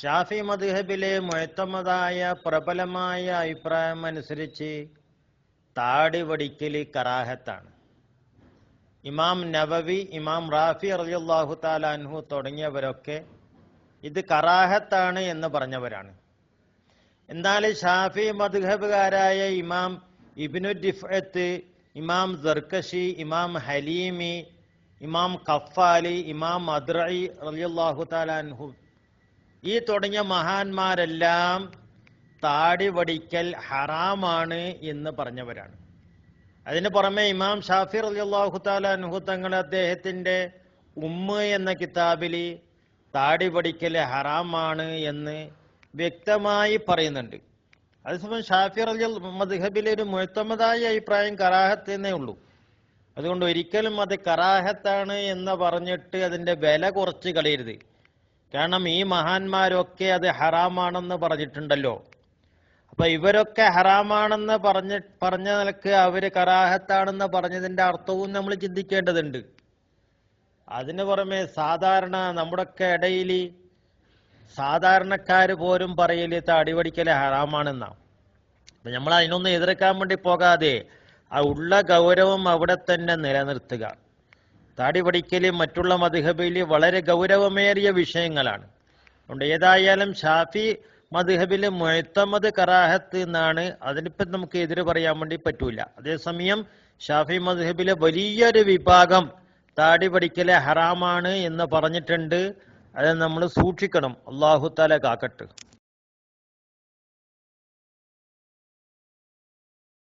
ഷാഫി മദ്ഹബിലെ മുഴത്തമതായ പ്രബലമായ അഭിപ്രായം അനുസരിച്ച് താടി വടിക്കൽ കറാഹത്താണ്. ഇമാം നവവി ഇമാം റാഫി റളിയല്ലാഹു താലാൻഹു തുടങ്ങിയവരൊക്കെ ഇത് കറാഹത്താണ് എന്ന് പറഞ്ഞവരാണ്. എന്നാൽ ഷാഫി മദ്ഹബുകാരായ ഇമാം ഇബ്നു ഡിഫത്ത് ഇമാം സർക്കഷി ഇമാം ഹലീമി ഇമാം കഫാലി ഇമാം മദ്രഇ റളിയല്ലാഹു താല അൻഹു ഈ തുടങ്ങിയ മഹാന്മാരെല്ലാം താടി വടിക്കൽ ഹറാമാണ് എന്ന് പറഞ്ഞവരാണ്. അതിന് പുറമെ ഇമാം ഷാഫി അലി താല അൻഹു തങ്ങൾ അദ്ദേഹത്തിന്റെ ഉമ്മ എന്ന കിതാബിൽ താടി വടിക്കൽ ഹറാമാണ് എന്ന് വ്യക്തമായി പറയുന്നുണ്ട്. അതേസമയം ഷാഫി അലി മദ്ഹബിലെ ഒരു മുഴുത്തമതായ അഭിപ്രായം കറാഹത്ത് എന്നേ ഉള്ളൂ. അതുകൊണ്ട് ഒരിക്കലും അത് കറാഹത്താണ് എന്ന് പറഞ്ഞിട്ട് അതിന്റെ വില കുറച്ച് കളയരുത്. കാരണം ഈ മഹാന്മാരൊക്കെ അത് ഹറാമാണെന്ന് പറഞ്ഞിട്ടുണ്ടല്ലോ. അപ്പൊ ഇവരൊക്കെ ഹറാമാണെന്ന് പറഞ്ഞ പറഞ്ഞ നിലയ്ക്ക് അവർ കറാഹത്താണെന്ന് പറഞ്ഞതിന്റെ അർത്ഥവും നമ്മൾ ചിന്തിക്കേണ്ടതുണ്ട്. അതിന് പുറമെ സാധാരണ നമ്മുടെയൊക്കെ ഇടയിൽ സാധാരണക്കാര് പോലും പറയൽ തടിപടിക്കൽ ഹറാമാണെന്നാണ് അപ്പൊ നമ്മൾ അതിനൊന്നും എതിർക്കാൻ വേണ്ടി പോകാതെ ആ ഉള്ള ഗൗരവം അവിടെ തന്നെ നിലനിർത്തുക. താടി പഠിക്കലും മറ്റുള്ള മധുഹബിൽ വളരെ ഗൗരവമേറിയ വിഷയങ്ങളാണ്. അതുകൊണ്ട് ഏതായാലും ഷാഫി മധുഹബിൽ മുഴത്തമത് കറാഹത്ത് എന്നാണ് അതിനിപ്പം നമുക്ക് എതിര് പറയാൻ വേണ്ടി പറ്റൂല. അതേസമയം ഷാഫി മധുഹബിലെ വലിയൊരു വിഭാഗം താടി പഠിക്കലെ ഹറാമാണ് എന്ന് പറഞ്ഞിട്ടുണ്ട്. അത് നമ്മൾ സൂക്ഷിക്കണം. അള്ളാഹു താല കാക്കട്ട്.